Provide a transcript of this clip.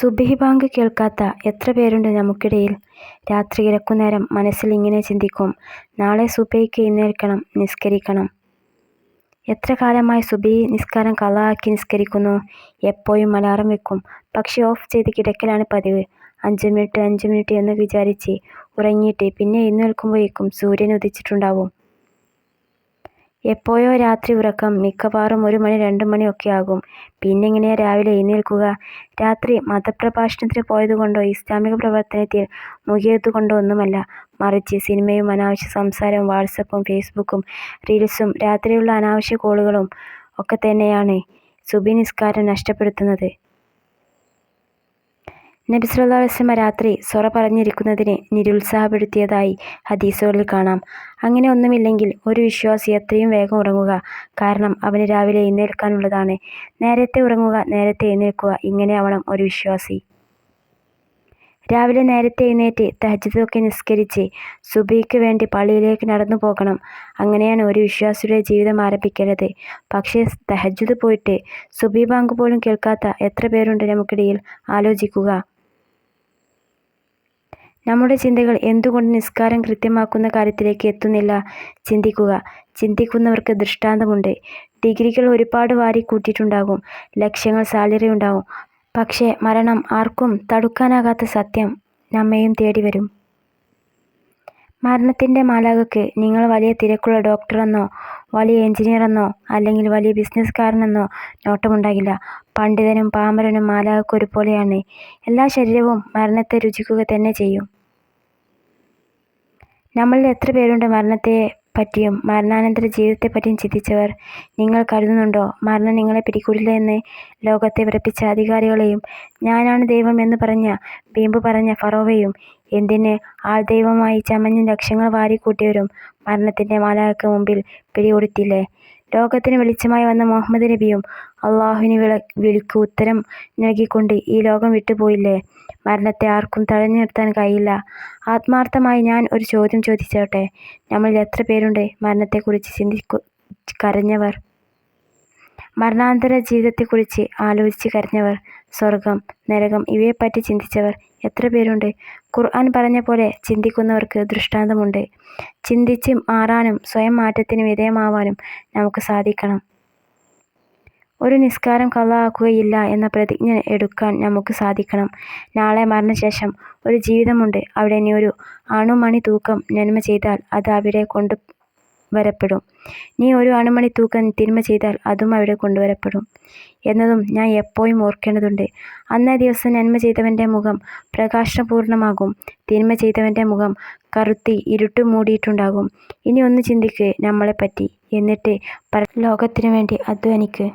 സുബഹി ബാങ്ക് കേൾക്കാത്ത എത്ര പേരുണ്ട് നമുക്കിടയിൽ. രാത്രി കിടക്കുന്നേരം മനസ്സിൽ ഇങ്ങനെ ചിന്തിക്കും നാളെ സുബഹിക്ക് എഴുന്നേൽക്കണം നിസ്കരിക്കണം. എത്ര കാലമായി സുബഹി നിസ്കാരം കളാക്കി നിസ്കരിക്കുന്നു. എപ്പോഴും അലാറം വെക്കും. പക്ഷേ ഓഫ് ചെയ്ത് കിടക്കലാണ് പതിവ്. അഞ്ച് മിനിറ്റ് അഞ്ച് മിനിറ്റ് എന്ന് വിചാരിച്ച് ഉറങ്ങിയിട്ട് പിന്നെ എഴുന്നേൽക്കുമ്പോഴേക്കും സൂര്യൻ ഉദിച്ചിട്ടുണ്ടാവും. എപ്പോഴോ രാത്രി ഉറക്കം. മിക്കവാറും ഒരു മണി രണ്ടു ഒക്കെ ആകും. പിന്നെങ്ങനെയാ രാവിലെ എഴുന്നേൽക്കുക. രാത്രി മതപ്രഭാഷണത്തിന് പോയതുകൊണ്ടോ ഇസ്ലാമിക പ്രവർത്തനത്തിൽ മുഴുകിയതുകൊണ്ടോ ഒന്നുമല്ല. മറിച്ച് സിനിമയും അനാവശ്യ സംസാരവും വാട്ട്സ്ആപ്പും ഫേസ്ബുക്കും റീൽസും രാത്രിയുള്ള അനാവശ്യ കോളുകളും ഒക്കെത്തന്നെയാണ് തന്നെയാണ് നിസ്കാരം നഷ്ടപ്പെടുത്തുന്നത്. നബി സ്വല്ലല്ലാഹു രാത്രി സൊറ പറഞ്ഞിരിക്കുന്നതിനെ നിരുത്സാഹപ്പെടുത്തിയതായി ഹദീസുകളിൽ കാണാം. അങ്ങനെ ഒന്നുമില്ലെങ്കിൽ ഒരു വിശ്വാസി എത്രയും വേഗം ഉറങ്ങുക. കാരണം അവന് രാവിലെ എഴുന്നേൽക്കാനുള്ളതാണ്. നേരത്തെ ഉറങ്ങുക നേരത്തെ എഴുന്നേൽക്കുക ഇങ്ങനെയാവണം ഒരു വിശ്വാസി. രാവിലെ നേരത്തെ എഴുന്നേറ്റ് തഹജിതൊക്കെ നിസ്കരിച്ച് സുബിക്ക് വേണ്ടി പള്ളിയിലേക്ക് നടന്നു പോകണം. അങ്ങനെയാണ് ഒരു വിശ്വാസിയുടെ ജീവിതം ആരംഭിക്കേണ്ടത്. പക്ഷേ തഹജ്ജുദ് പോയിട്ട് സുബി ബാങ്ക് പോലും കേൾക്കാത്ത എത്ര പേരുണ്ട് നമുക്കിടയിൽ. ആലോചിക്കുക. നമ്മുടെ ചിന്തകൾ എന്തുകൊണ്ട് നിസ്കാരം കൃത്യമാക്കുന്ന കാര്യത്തിലേക്ക് എത്തുന്നില്ല. ചിന്തിക്കുക. ചിന്തിക്കുന്നവർക്ക് ദൃഷ്ടാന്തമുണ്ട്. ഡിഗ്രികൾ ഒരുപാട് വാരിക്കൂട്ടിയിട്ടുണ്ടാകും. ലക്ഷങ്ങൾ സാലറി ഉണ്ടാകും. പക്ഷേ മരണം ആർക്കും തടുക്കാനാകാത്ത സത്യം നമ്മെയും തേടി വരും. മരണത്തിന്റെ മാലാഖയ്ക്ക് നിങ്ങൾ വലിയ തിരക്കുള്ള ഡോക്ടറെന്നോ വലിയ എഞ്ചിനീയറെന്നോ അല്ലെങ്കിൽ വലിയ ബിസിനസ്സുകാരനെന്നോ നോട്ടമുണ്ടാകില്ല. പണ്ഡിതനും പാമരനും മാലാഖയ്ക്ക് ഒരുപോലെയാണ്. എല്ലാ ശരീരവും മരണത്തെ രുചിക്കുക തന്നെ ചെയ്യും. നമ്മളിൽ എത്ര പേരുണ്ട് മരണത്തെ പറ്റിയും മരണാനന്തര ജീവിതത്തെ പറ്റിയും ചിന്തിച്ചവർ. നിങ്ങൾ കരുതുന്നുണ്ടോ മരണം നിങ്ങളെ പിടികൂടില്ല എന്ന്. ലോകത്തെ വിറപ്പിച്ച അധികാരികളെയും ഞാനാണ് ദൈവം എന്ന് പറഞ്ഞ ബീമ്പ് പറഞ്ഞ ഫറോവയെയും എന്തിന് ആൾദൈവമായി ചമഞ്ഞ് ലക്ഷങ്ങൾ വാരിക്കൂട്ടിയവരും മരണത്തിന്റെ മാലാഖയ്ക്ക് മുമ്പിൽ പിടികൊടുത്തില്ലേ. ലോകത്തിന് വെളിച്ചമായി വന്ന മുഹമ്മദ് നബിയും അള്ളാഹുവിന് വിള വിളിക്ക് ഉത്തരം നൽകിക്കൊണ്ട് ഈ ലോകം വിട്ടുപോയില്ലേ. മരണത്തെ ആർക്കും തഴഞ്ഞു നിർത്താൻ കഴിയില്ല. ആത്മാർത്ഥമായി ഞാൻ ഒരു ചോദ്യം ചോദിച്ചോട്ടെ. നമ്മളിൽ എത്ര പേരുണ്ട് മരണത്തെക്കുറിച്ച് ചിന്തിക്കു കരഞ്ഞവർ. മരണാന്തര ജീവിതത്തെക്കുറിച്ച് ആലോചിച്ച് കരഞ്ഞവർ. സ്വർഗം നരകം ഇവയെപ്പറ്റി ചിന്തിച്ചവർ എത്ര പേരുണ്ട്. ഖുർആൻ പറഞ്ഞ പോലെ ചിന്തിക്കുന്നവർക്ക് ദൃഷ്ടാന്തമുണ്ട്. ചിന്തിച്ച് മാറാനും സ്വയം മാറ്റത്തിന് വിധേയമാവാനും നമുക്ക് സാധിക്കണം. ഒരു നിസ്കാരം ഖളാ എന്ന പ്രതിജ്ഞ എടുക്കാൻ നമുക്ക് സാധിക്കണം. നാളെ മരണശേഷം ഒരു ജീവിതമുണ്ട്. അവിടെ നീ ഒരു അണുമണി തൂക്കം നന്മ ചെയ്താൽ അത് അവിടെ കൊണ്ടുവരപ്പെടും. നീ ഒരു അണുമണി തൂക്കം തിന്മ ചെയ്താൽ അതും അവിടെ കൊണ്ടുവരപ്പെടും എന്നതും ഞാൻ എപ്പോഴും ഓർക്കേണ്ടതുണ്ട്. അന്നേ ദിവസം നന്മ ചെയ്തവന്റെ മുഖം പ്രകാശപൂർണമാകും. തിന്മ ചെയ്തവന്റെ മുഖം കറുത്തി ഇരുട്ട് മൂടിയിട്ടുണ്ടാകും. ഇനി ഒന്ന് ചിന്തിക്ക് നമ്മളെപ്പറ്റി. എന്നിട്ട് ലോകത്തിനു വേണ്ടി അധ്വാനിക്ക്.